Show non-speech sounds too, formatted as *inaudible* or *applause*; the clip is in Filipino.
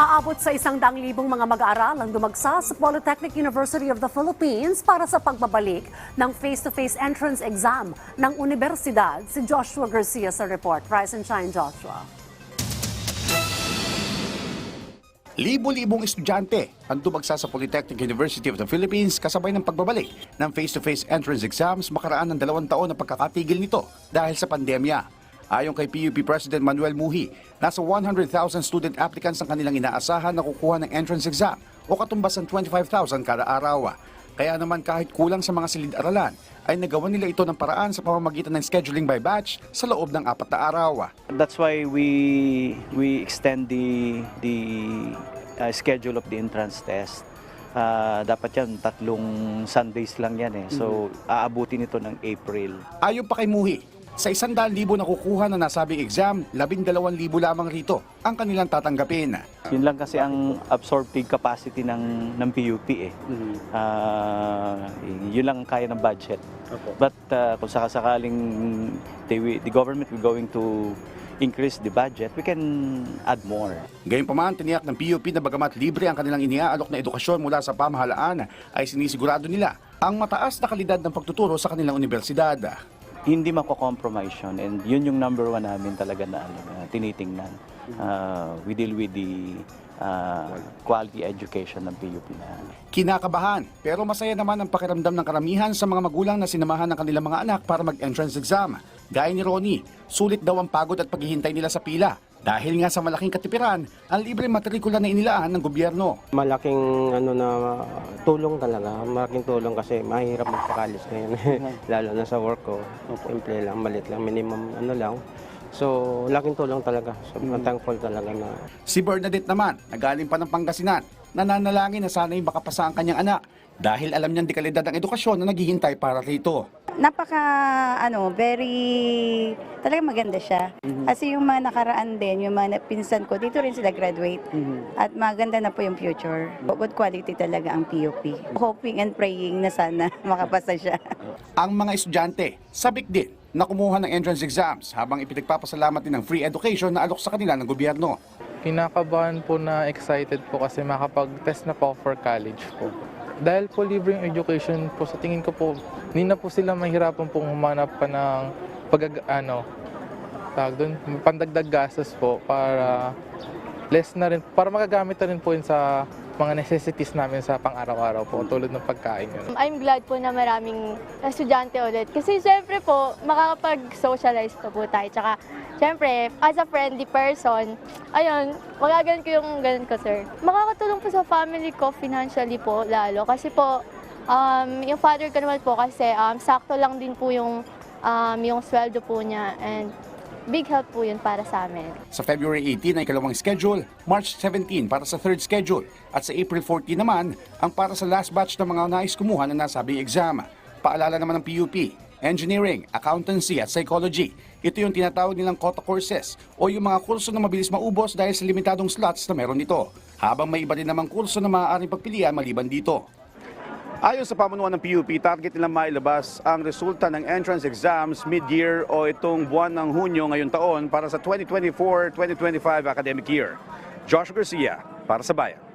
Aabot sa isang daang libong mga mag-aaral ang dumagsa sa Polytechnic University of the Philippines para sa pagbabalik ng face-to-face entrance exam ng universidad. Si Joshua Garcia sa report. Rise and shine, Joshua. Libo-libong estudyante ang dumagsa sa Polytechnic University of the Philippines kasabay ng pagbabalik ng face-to-face entrance exams makaraan ng dalawang taon na pagkakatigil nito dahil sa pandemya. Ayon kay PUP President Manuel Muhi, nasa 100,000 student applicants ang kanilang inaasahan na kukuha ng entrance exam o katumbas ng 25,000 kada araw. Kaya naman kahit kulang sa mga silid-aralan, ay nagawa nila ito ng paraan sa pamamagitan ng scheduling by batch sa loob ng apat na araw. That's why we we extend the the uh, schedule of the entrance test. Uh, dapat yan tatlong Sundays lang yan eh. So aabutin ito ng April. Ayon pa kay Muhi, sa isang daan libo na kukuha na nasabing exam, labing dalawang libo lamang rito ang kanilang tatanggapin. Yun lang kasi ang absorptive capacity ng ng PUP eh. Ah, yun lang ang kaya ng budget. But uh, kung sakasakaling they, the government will going to increase the budget, we can add more. Gayunpaman, tiniyak ng PUP na bagamat libre ang kanilang iniaalok na edukasyon mula sa pamahalaan, ay sinisigurado nila ang mataas na kalidad ng pagtuturo sa kanilang universidad. Hindi mako-compromise yun and yun yung number one namin talaga na ano, na tinitingnan. Uh, we deal with the uh, quality education ng PUP na. Kinakabahan, pero masaya naman ang pakiramdam ng karamihan sa mga magulang na sinamahan ng kanilang mga anak para mag-entrance exam. Gaya ni Ronnie, sulit daw ang pagod at paghihintay nila sa pila. Dahil nga sa malaking katipiran, ang libre matrikula na inilaan ng gobyerno. Malaking ano na tulong talaga, malaking tulong kasi mahirap magpakalis ngayon. *laughs* Lalo na sa work ko, simple lang, malit lang, minimum ano lang. So, laking tulong talaga. So, I'm thankful talaga na Si Bernadette naman, nagaling pa ng Pangasinan, nananalangin na sana'y makapasa ang kanyang anak dahil alam niyang dekalidad ang edukasyon na naghihintay para rito. Napaka ano, very talaga maganda siya. Kasi yung mga nakaraan din, yung mga pinsan ko, dito rin sila graduate. At maganda na po yung future. Good quality talaga ang PUP. Hoping and praying na sana *laughs* makapasa siya. Ang mga estudyante, sabik din na kumuha ng entrance exams habang ipinagpapasalamat din ng free education na alok sa kanila ng gobyerno. Kinakabahan po na excited po kasi makapag-test na po ako for college po. Dahil po libre yung education po, sa tingin ko po, hindi na po sila mahirapan pong humanap pa ng pag ano, tawag doon, pandagdag gastos po para less na rin, para magagamit na rin po yun sa mga necessities namin sa pang-araw-araw po, tulad ng pagkain. Yun. I'm glad po na maraming estudyante ulit. Kasi syempre po, makakapag-socialize pa po tayo. Tsaka, syempre, as a friendly person, ayun, magaganon ko yung ganun ko, sir. Makakatulong po sa family ko financially po, lalo. Kasi po, um, yung father ko naman po kasi um, sakto lang din po yung, um, yung sweldo po niya. And big help po yun para sa amin. Sa February 18 ay kalawang schedule, March 17 para sa third schedule, at sa April 14 naman ang para sa last batch ng mga nais kumuha ng nasabing exam. Paalala naman ng PUP, Engineering, Accountancy at Psychology. Ito yung tinatawag nilang quota courses o yung mga kurso na mabilis maubos dahil sa limitadong slots na meron nito. Habang may iba din namang kurso na maaaring pagpilian maliban dito. Ayon sa pamunuan ng PUP, target nilang mailabas ang resulta ng entrance exams mid-year o itong buwan ng Hunyo ngayong taon para sa 2024-2025 academic year. Josh Garcia, para sa Bayan.